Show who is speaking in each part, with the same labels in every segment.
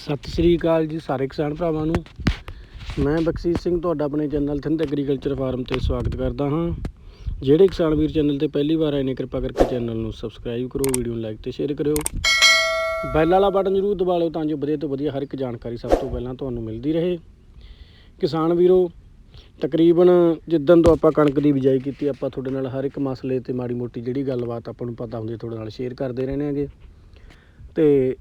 Speaker 1: ਸਤਿ ਸ੍ਰੀ ਅਕਾਲ ਜੀ ਸਾਰੇ ਕਿਸਾਨ ਭਰਾਵਾਂ ਨੂੰ। ਮੈਂ ਬਖਸ਼ੀਸ਼ ਸਿੰਘ ਤੁਹਾਡਾ ਆਪਣੇ ਚੈਨਲ ਥਿੰਦ ਐਗਰੀਕਲਚਰ ਫਾਰਮ ਤੇ ਸਵਾਗਤ ਕਰਦਾ ਹਾਂ। ਜਿਹੜੇ ਕਿਸਾਨ ਵੀਰ ਚੈਨਲ ਤੇ ਪਹਿਲੀ ਵਾਰ ਆਏ ਨੇ, ਕਿਰਪਾ ਕਰਕੇ ਚੈਨਲ ਨੂੰ ਸਬਸਕ੍ਰਾਈਬ ਕਰੋ, ਵੀਡੀਓ ਨੂੰ ਲਾਈਕ ਤੇ ਸ਼ੇਅਰ ਕਰਿਓ। ਬੈਲ ਵਾਲਾ ਬਟਨ ਜ਼ਰੂਰ ਦਬਾ ਲਿਓ ਤਾਂ ਜੋ ਵਧੀਆ ਤੋਂ ਵਧੀਆ ਹਰ ਇੱਕ ਜਾਣਕਾਰੀ ਸਭ ਤੋਂ ਪਹਿਲਾਂ ਤੁਹਾਨੂੰ ਮਿਲਦੀ ਰਹੇ। ਕਿਸਾਨ ਵੀਰੋ, ਤਕਰੀਬਨ ਜਿੱਦਣ ਤੋਂ ਆਪਾਂ ਕਣਕ ਦੀ ਬਿਜਾਈ ਕੀਤੀ, ਆਪਾਂ ਤੁਹਾਡੇ ਨਾਲ ਹਰ ਇੱਕ ਮਸਲੇ ਤੇ ਮਾੜੀ ਮੋਟੀ ਜਿਹੜੀ ਗੱਲਬਾਤ ਆਪਾਂ ਨੂੰ ਪਤਾ ਹੁੰਦੀ ਹੈ ਤੁਹਾਡੇ ਨਾਲ ਸ਼ੇਅਰ ਕਰਦੇ ਰਹਿੰਦੇ ਹਾਂਗੇ। ਤੇ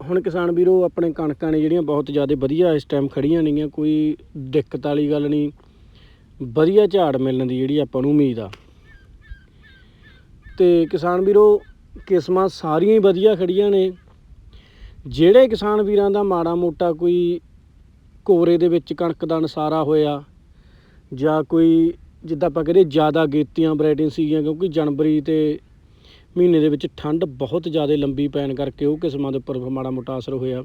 Speaker 1: ਹੁਣ ਕਿਸਾਨ ਵੀਰੋ, ਆਪਣੇ ਕਣਕਾਂ ਨੇ ਜਿਹੜੀਆਂ ਬਹੁਤ ਜ਼ਿਆਦਾ ਵਧੀਆ ਇਸ ਟਾਈਮ ਖੜੀਆਂ ਨੇਗੀਆਂ, ਕੋਈ ਦਿੱਕਤ ਵਾਲੀ ਗੱਲ ਨਹੀਂ। ਵਧੀਆ ਝਾੜ ਮਿਲਣ ਦੀ ਜਿਹੜੀ ਆਪਾਂ ਨੂੰ ਉਮੀਦ ਆ। ਤੇ ਕਿਸਾਨ ਵੀਰੋ, ਕਿਸਮਾਂ ਸਾਰੀਆਂ ਹੀ ਵਧੀਆ ਖੜੀਆਂ ਨੇ। ਜਿਹੜੇ ਕਿਸਾਨ ਵੀਰਾਂ ਦਾ ਮਾੜਾ ਮੋਟਾ ਕੋਈ ਕੋਰੇ ਦੇ ਵਿੱਚ ਕਣਕ ਦਾ ਨਸਾਰਾ ਹੋਇਆ, ਜਾਂ ਕੋਈ ਜਿੱਦਾਂ ਆਪਾਂ ਕਹਿੰਦੇ ਜ਼ਿਆਦਾ ਗੇਤੀਆਂ, ਵੈਰਾਈਟੀਆਂ ਸੀਗੀਆਂ, ਕਿਉਂਕਿ ਜਨਵਰੀ ਤੇ ਮਹੀਨੇ ਦੇ ਵਿੱਚ ਠੰਡ ਬਹੁਤ ਜ਼ਿਆਦਾ ਲੰਬੀ ਪੈਣ ਕਰਕੇ ਉਹ ਕਿਸਮਾਂ ਦੇ ਉੱਪਰ ਮਾੜਾ ਮੋਟਾ ਅਸਰ ਹੋਇਆ।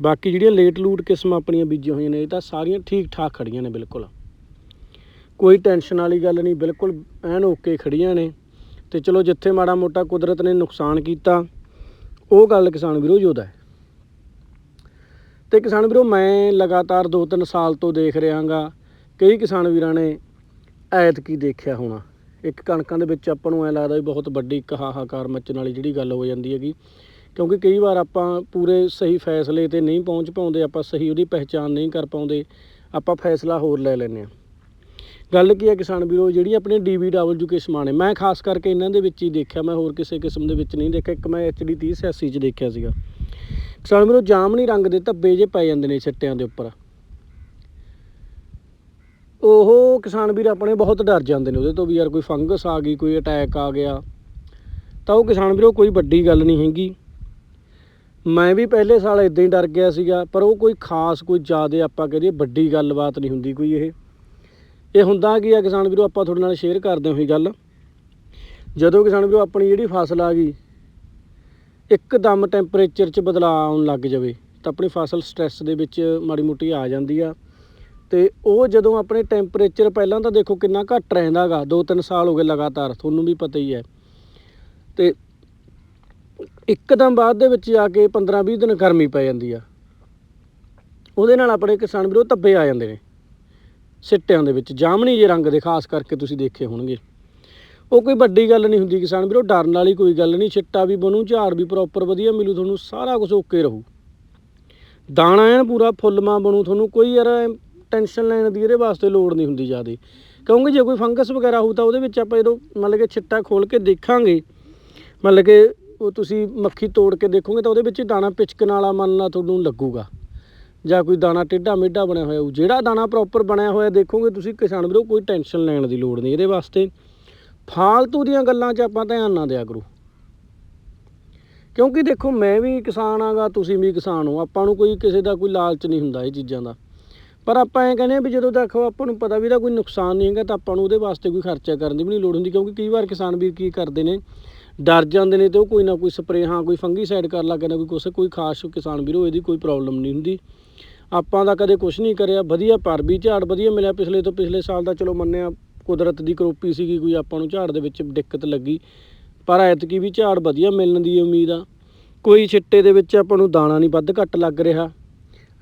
Speaker 1: ਬਾਕੀ ਜਿਹੜੀਆਂ ਲੇਟ ਲੂਟ ਕਿਸਮਾਂ ਆਪਣੀਆਂ ਬੀਜੀਆਂ ਹੋਈਆਂ ਨੇ, ਇਹ ਤਾਂ ਸਾਰੀਆਂ ਠੀਕ ਠਾਕ ਖੜੀਆਂ ਨੇ ਬਿਲਕੁਲ। ਕੋਈ ਟੈਨਸ਼ਨ ਵਾਲੀ ਗੱਲ ਨਹੀਂ, ਬਿਲਕੁਲ ਐਨ ਓਕੇ ਖੜੀਆਂ ਨੇ। ਤੇ ਚਲੋ ਜਿੱਥੇ ਮਾੜਾ ਮੋਟਾ ਕੁਦਰਤ ਨੇ ਨੁਕਸਾਨ ਕੀਤਾ, ਉਹ ਗੱਲ ਕਿਸਾਨ ਵੀਰੋ ਯੋਦਾ ਹੈ। ਤੇ ਕਿਸਾਨ ਵੀਰੋ, ਮੈਂ ਲਗਾਤਾਰ 2-3 ਸਾਲ ਤੋਂ ਦੇਖ ਰਿਹਾਗਾ ਕਈ ਕਿਸਾਨ ਵੀਰਾਂ ਨੇ ਐਤਕੀ ਦੇਖਿਆ ਹੋਣਾ। ਇੱਕ ਕਣਕਾਂ ਦੇ ਵਿੱਚ ਆਪਾਂ ਨੂੰ ਐ ਲੱਗਦਾ ਵੀ ਬਹੁਤ ਵੱਡੀ ਇੱਕ ਹਾਹਾਕਾਰ ਮੱਚਣ ਵਾਲੀ ਜਿਹੜੀ ਗੱਲ ਹੋ ਜਾਂਦੀ ਹੈਗੀ। ਕਿਉਂਕਿ ਕਈ ਵਾਰ ਆਪਾਂ ਪੂਰੇ ਸਹੀ ਫੈਸਲੇ ਤੇ ਨਹੀਂ ਪਹੁੰਚ ਪਾਉਂਦੇ, ਆਪਾਂ ਸਹੀ ਉਹਦੀ ਪਹਿਚਾਣ ਨਹੀਂ ਕਰ ਪਾਉਂਦੇ, ਆਪਾਂ ਫੈਸਲਾ ਹੋਰ ਲੈ ਲੈਂਦੇ ਆ ਗੱਲ ਕੀ ਹੈ ਕਿਸਾਨ ਵੀਰੋ, ਜਿਹੜੀ ਆਪਣੇ ਡੀਬੀਡਬਲਯੂ ਕਿਸਮਾਂ ਨੇ ਮੈਂ ਖਾਸ ਕਰਕੇ ਇਹਨਾਂ ਦੇ ਵਿੱਚ ਹੀ ਦੇਖਿਆ, ਮੈਂ ਹੋਰ ਕਿਸੇ ਕਿਸਮ ਦੇ ਵਿੱਚ ਨਹੀਂ ਦੇਖਿਆ, ਇੱਕ ਮੈਂ ਐਚਡੀ 3086 ਚ ਦੇਖਿਆ ਸੀਗਾ। ਕਿਸਾਨ ਵੀਰੋ, ਜਾਮਨੀ ਰੰਗ ਦੇ ਧੱਬੇ ਜੇ ਪੈ ਜਾਂਦੇ ਨੇ ਛੱਟਿਆਂ ਦੇ ਉੱਪਰ। ਉਹ ਕਿਸਾਨ ਵੀਰ ਆਪਣੇ ਬਹੁਤ ਡਰ ਜਾਂਦੇ ਨੇ ਉਹਦੇ ਤੋਂ ਵੀ ਯਾਰ ਕੋਈ ਫੰਗਸ ਆ ਗਈ, ਕੋਈ ਅਟੈਕ ਆ ਗਿਆ। ਤਾਂ ਉਹ ਕਿਸਾਨ ਵੀਰੋ ਕੋਈ ਵੱਡੀ ਗੱਲ ਨਹੀਂ ਹੈਗੀ। ਮੈਂ ਵੀ ਪਹਿਲੇ ਸਾਲ ਇਦਾਂ ਹੀ ਡਰ ਗਿਆ ਸੀਗਾ, ਪਰ ਉਹ ਕੋਈ ਖਾਸ, ਕੋਈ ਜ਼ਿਆਦਾ ਆਪਾਂ ਕਹਦੇ ਵੱਡੀ ਗੱਲਬਾਤ ਨਹੀਂ ਹੁੰਦੀ ਕੋਈ ਇਹ। ਇਹ ਹੁੰਦਾ ਕੀ ਆ ਕਿਸਾਨ ਵੀਰੋ, ਆਪਾਂ ਤੁਹਾਡੇ ਨਾਲ ਸ਼ੇਅਰ ਕਰਦੇ ਹੋਈ ਗੱਲ। ਜਦੋਂ ਕਿਸਾਨ ਵੀਰੋ ਆਪਣੀ ਜਿਹੜੀ ਫਸਲ ਆ ਗਈ, ਇੱਕਦਮ ਟੈਂਪਰੇਚਰ 'ਚ ਬਦਲਾਅ ਆਉਣ ਲੱਗ ਜਾਵੇ, ਤਾਂ ਆਪਣੀ ਫਸਲ ਸਟ੍ਰੈਸ ਦੇ ਵਿੱਚ ਮਾੜੀ ਮੋਟੀ ਆ ਜਾਂਦੀ ਆ। ਤੇ ਉਹ ਜਦੋਂ ਆਪਣੇ ਟੈਂਪਰੇਚਰ ਪਹਿਲਾਂ ਤਾਂ ਦੇਖੋ ਕਿੰਨਾ ਘੱਟ ਰਹਿੰਦਾਗਾ 2-3 ਸਾਲ ਹੋ ਗਏ ਲਗਾਤਾਰ, ਤੁਹਾਨੂੰ ਵੀ ਪਤਾ ਹੀ ਹੈ। ਤੇ ਇੱਕਦਮ ਬਾਅਦ ਦੇ ਵਿੱਚ ਜਾ ਕੇ 15-20 ਦਿਨ ਗਰਮੀ ਪੈ ਜਾਂਦੀ ਆ। ਉਹਦੇ ਨਾਲ ਆਪਣੇ ਕਿਸਾਨ ਵੀਰੋ ਧੱਬੇ ਆ ਜਾਂਦੇ ਨੇ, ਸਿੱਟਿਆਂ ਦੇ ਵਿੱਚ, ਜਾਮਣੀ ਜੇ ਰੰਗ ਦੇ, ਖਾਸ ਕਰਕੇ ਤੁਸੀਂ ਦੇਖੇ ਹੋਣਗੇ। ਉਹ ਕੋਈ ਵੱਡੀ ਗੱਲ ਨਹੀਂ ਹੁੰਦੀ ਕਿਸਾਨ ਵੀਰੋ, ਡਰਨ ਵਾਲੀ ਕੋਈ ਗੱਲ ਨਹੀਂ, ਛਿੱਟਾ ਵੀ ਬਣੂ, ਝਾੜ ਵੀ ਪ੍ਰੋਪਰ ਵਧੀਆ ਮਿਲੂ, ਤੁਹਾਨੂੰ ਸਾਰਾ ਕੁਝ ਓਕੇ ਰਹੂ। ਦਾਣਾ ਐਨ ਪੂਰਾ ਫੁੱਲਮਾ ਬਣੂ, ਤੁਹਾਨੂੰ ਕੋਈ ਯਾਰ ਟੈਨਸ਼ਨ ਲੈਣ ਦੀ ਇਹਦੇ ਵਾਸਤੇ ਲੋੜ ਨਹੀਂ ਹੁੰਦੀ ਜ਼ਿਆਦਾ। ਕਿਉਂਕਿ ਜੇ ਕੋਈ ਫੰਗਸ ਵਗੈਰਾ ਹੋਊ ਤਾਂ ਉਹਦੇ ਵਿੱਚ ਆਪਾਂ ਜਦੋਂ ਮਤਲਬ ਕਿ ਛਿੱਟਾ ਖੋਲ ਕੇ ਦੇਖਾਂਗੇ, ਮਤਲਬ ਕਿ ਉਹ ਤੁਸੀਂ ਮੱਖੀ ਤੋੜ ਕੇ ਦੇਖੋਗੇ ਤਾਂ ਉਹਦੇ ਵਿੱਚ ਦਾਣਾ ਪਿਚਕਣ ਵਾਲਾ ਮਨ ਨਾਲ ਤੁਹਾਨੂੰ ਲੱਗੂਗਾ। ਜਾਂ ਕੋਈ ਦਾਣਾ ਟੇਢਾ ਮੇਢਾ ਬਣਿਆ ਹੋਇਆ ਹੋਊ। ਜਿਹੜਾ ਦਾਣਾ ਪ੍ਰੋਪਰ ਬਣਿਆ ਹੋਇਆ ਦੇਖੋਗੇ ਤੁਸੀਂ ਕਿਸਾਨ ਵੀਰੋ, ਕੋਈ ਟੈਨਸ਼ਨ ਲੈਣ ਦੀ ਲੋੜ ਨਹੀਂ ਇਹਦੇ ਵਾਸਤੇ। ਫਾਲਤੂ ਦੀਆਂ ਗੱਲਾਂ 'ਚ ਆਪਾਂ ਧਿਆਨ ਨਾ ਦਿਆ ਕਰੋ। ਕਿਉਂਕਿ ਦੇਖੋ ਮੈਂ ਵੀ ਕਿਸਾਨ ਆਗਾ, ਤੁਸੀਂ ਵੀ ਕਿਸਾਨ ਹੋ। ਆਪਾਂ ਨੂੰ ਕੋਈ ਕਿਸੇ ਦਾ ਕੋਈ ਲਾਲਚ ਨਹੀਂ ਹੁੰਦਾ ਇਹ ਚੀਜ਼ਾਂ ਦਾ। ਪਰ ਆਪਾਂ ਐਂ ਕਹਿੰਦੇ ਆ ਵੀ ਜਦੋਂ ਦੇਖੋ ਆਪਾਂ ਨੂੰ ਪਤਾ ਵੀ ਇਹਦਾ ਕੋਈ ਨੁਕਸਾਨ ਨਹੀਂ ਹੈਗਾ ਤਾਂ ਆਪਾਂ ਨੂੰ ਉਹਦੇ ਵਾਸਤੇ ਕੋਈ ਖਰਚਾ ਕਰਨ ਦੀ ਵੀ ਨਹੀਂ ਲੋੜ ਹੁੰਦੀ ਕਿਉਂਕਿ ਕਈ ਵਾਰ ਕਿਸਾਨ ਵੀਰ ਕੀ ਕਰਦੇ ਨੇ, ਡਰ ਜਾਂਦੇ ਨੇ ਤੇ ਉਹ ਕੋਈ ਨਾ ਕੋਈ ਸਪਰੇਅ, ਹਾਂ ਕੋਈ ਫੰਗੀਸਾਈਡ ਕਰ ਲੱਗ ਕੇ ਨਾ ਕੋਈ ਕੁਛ, ਕੋਈ ਖਾਸ ਕਿਸਾਨ ਵੀਰੋ ਇਹਦੀ ਕੋਈ ਪ੍ਰੋਬਲਮ ਨਹੀਂ ਹੁੰਦੀ। ਆਪਾਂ ਦਾ ਕਦੇ ਕੁਝ ਨਹੀਂ ਕਰਿਆ, ਵਧੀਆ ਪਰ ਵੀ ਝਾੜ ਵਧੀਆ ਮਿਲਿਆ ਪਿਛਲੇ ਤੋਂ ਪਿਛਲੇ ਸਾਲ ਦਾ ਚਲੋ ਮੰਨਿਆ ਕੁਦਰਤ ਦੀ ਕਰੋਪੀ ਸੀਗੀ ਕੋਈ ਆਪਾਂ ਨੂੰ ਝਾੜ ਦੇ ਵਿੱਚ ਦਿੱਕਤ ਲੱਗੀ। ਪਰ ਐਤਕੀ ਵੀ ਝਾੜ ਵਧੀਆ ਮਿਲਣ ਦੀ ਉਮੀਦ ਆ। ਕੋਈ ਛਿੱਟੇ ਦੇ ਵਿੱਚ ਆਪਾਂ ਨੂੰ ਦਾਣਾ ਨਹੀਂ ਵੱਧ ਘੱਟ ਲੱਗ ਰਿਹਾ।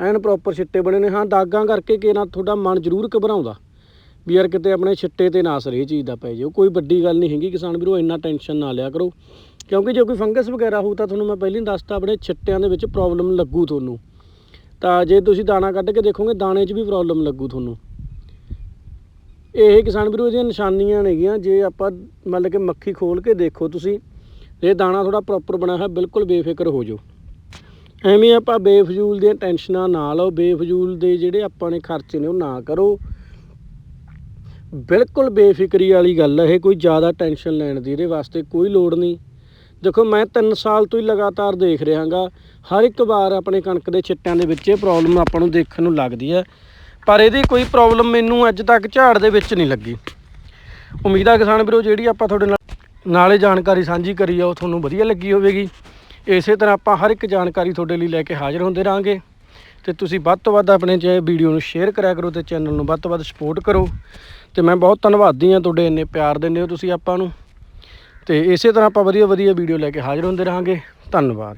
Speaker 1: ਐਨ ਪ੍ਰੋਪਰ ਛਿੱਟੇ ਬਣੇ ਨੇ। ਹਾਂ, ਦਾਗਾਂ ਕਰਕੇ ਕਿ ਨਾ ਤੁਹਾਡਾ ਮਨ ਜ਼ਰੂਰ ਘਬਰਾਉਂਦਾ। ਵੀ ਯਾਰ ਕਿਤੇ ਆਪਣੇ ਛਿੱਟੇ ਤੇ ਨਾ ਅਸਰ ਇਹ ਚੀਜ਼ ਦਾ ਪੈ ਜਾਓ। ਕੋਈ ਵੱਡੀ ਗੱਲ ਨਹੀਂ ਹੈਗੀ ਕਿਸਾਨ ਵੀਰੋ, ਇੰਨਾ ਟੈਨਸ਼ਨ ਨਾ ਲਿਆ ਕਰੋ। ਕਿਉਂਕਿ ਜੇ ਕੋਈ ਫੰਗਸ ਵਗੈਰਾ ਹੋਊ ਤਾਂ ਤੁਹਾਨੂੰ ਮੈਂ ਪਹਿਲਾਂ ਹੀ ਦੱਸਤਾ ਆਪਣੇ ਛਿੱਟਿਆਂ ਦੇ ਵਿੱਚ ਪ੍ਰੋਬਲਮ ਲੱਗੂ ਤੁਹਾਨੂੰ। ਤਾਂ ਜੇ ਤੁਸੀਂ ਦਾਣਾ ਕੱਢ ਕੇ ਦੇਖੋਗੇ, ਦਾਣੇ 'ਚ ਵੀ ਪ੍ਰੋਬਲਮ ਲੱਗੂ ਤੁਹਾਨੂੰ। ਇਹ ਕਿਸਾਨ ਵੀਰੋ, ਇਹਦੀਆਂ ਨਿਸ਼ਾਨੀਆਂ ਨੇਗੀਆਂ ਜੇ ਆਪਾਂ ਮਤਲਬ ਕਿ ਮੱਖੀ ਖੋਲ ਕੇ ਦੇਖੋ ਤੁਸੀਂ, ਇਹ ਦਾਣਾ ਥੋੜਾ ਪ੍ਰੋਪਰ ਬਣਿਆ ਹੋਇਆ, ਬਿਲਕੁਲ ਬੇਫਿਕਰ ਹੋ ਜਾਓ। ਐਵੇਂ ਆਪਾਂ ਬੇਫਜ਼ੂਲ ਦੀਆਂ ਟੈਨਸ਼ਨਾਂ ਨਾ ਲਓ, ਬੇਫਜ਼ੂਲ ਦੇ ਜਿਹੜੇ ਆਪਾਂ ਨੇ ਖਰਚੇ ਨੇ ਉਹ ਨਾ ਕਰੋ। ਬਿਲਕੁਲ ਬੇਫਿਕਰੀ ਵਾਲੀ ਗੱਲ ਹੈ ਇਹ ਕੋਈ ਜ਼ਿਆਦਾ ਟੈਨਸ਼ਨ ਲੈਣ ਦੀ ਇਹਦੇ ਵਾਸਤੇ ਕੋਈ ਲੋੜ ਨਹੀਂ। ਦੇਖੋ, ਮੈਂ 3 ਸਾਲ ਤੋਂ ਹੀ ਲਗਾਤਾਰ ਦੇਖ ਰਿਹਾਗਾ, ਹਰ ਇੱਕ ਵਾਰ ਆਪਣੇ ਕਣਕ ਦੇ ਛਿੱਟਿਆਂ ਦੇ ਵਿੱਚ ਇਹ ਪ੍ਰੋਬਲਮ ਆਪਾਂ ਨੂੰ ਦੇਖਣ ਨੂੰ ਲੱਗਦੀ ਹੈ ਪਰ ਇਹਦੀ ਕੋਈ ਪ੍ਰੋਬਲਮ ਮੈਨੂੰ ਅੱਜ ਤੱਕ ਝਾੜ ਦੇ ਵਿੱਚ ਨਹੀਂ ਲੱਗੀ। ਉਮੀਦ ਆ ਕਿਸਾਨ ਵੀਰੋ, ਜਿਹੜੀ ਆਪਾਂ ਤੁਹਾਡੇ ਨਾਲ ਨਾਲੇ ਜਾਣਕਾਰੀ ਸਾਂਝੀ ਕਰੀ ਆ, ਉਹ ਤੁਹਾਨੂੰ ਵਧੀਆ ਲੱਗੀ ਹੋਵੇਗੀ। ਇਸੇ ਤਰ੍ਹਾਂ ਆਪਾਂ ਹਰ ਇੱਕ ਜਾਣਕਾਰੀ ਤੁਹਾਡੇ ਲਈ ਲੈ ਕੇ ਹਾਜ਼ਰ ਹੁੰਦੇ ਰਾਂਗੇ ਤੇ ਤੁਸੀਂ ਵੱਧ ਤੋਂ ਵੱਧ ਆਪਣੇ ਜੇ ਵੀਡੀਓ ਨੂੰ ਸ਼ੇਅਰ ਕਰਿਆ ਕਰੋ ਤੇ ਚੈਨਲ ਨੂੰ ਵੱਧ ਤੋਂ ਵੱਧ ਸਪੋਰਟ ਕਰੋ। ਤੇ ਮੈਂ ਬਹੁਤ ਧੰਨਵਾਦੀ ਹਾਂ ਤੁਹਾਡੇ ਇੰਨੇ ਪਿਆਰ ਦਿੰਦੇ ਹੋ ਤੁਸੀਂ ਆਪਾਂ ਨੂੰ। ਤੇ ਇਸੇ ਤਰ੍ਹਾਂ ਆਪਾਂ ਵਧੀਆ ਵਧੀਆ ਵੀਡੀਓ ਲੈ ਕੇ ਹਾਜ਼ਰ ਹੁੰਦੇ ਰਹਾਂਗੇ। ਧੰਨਵਾਦ।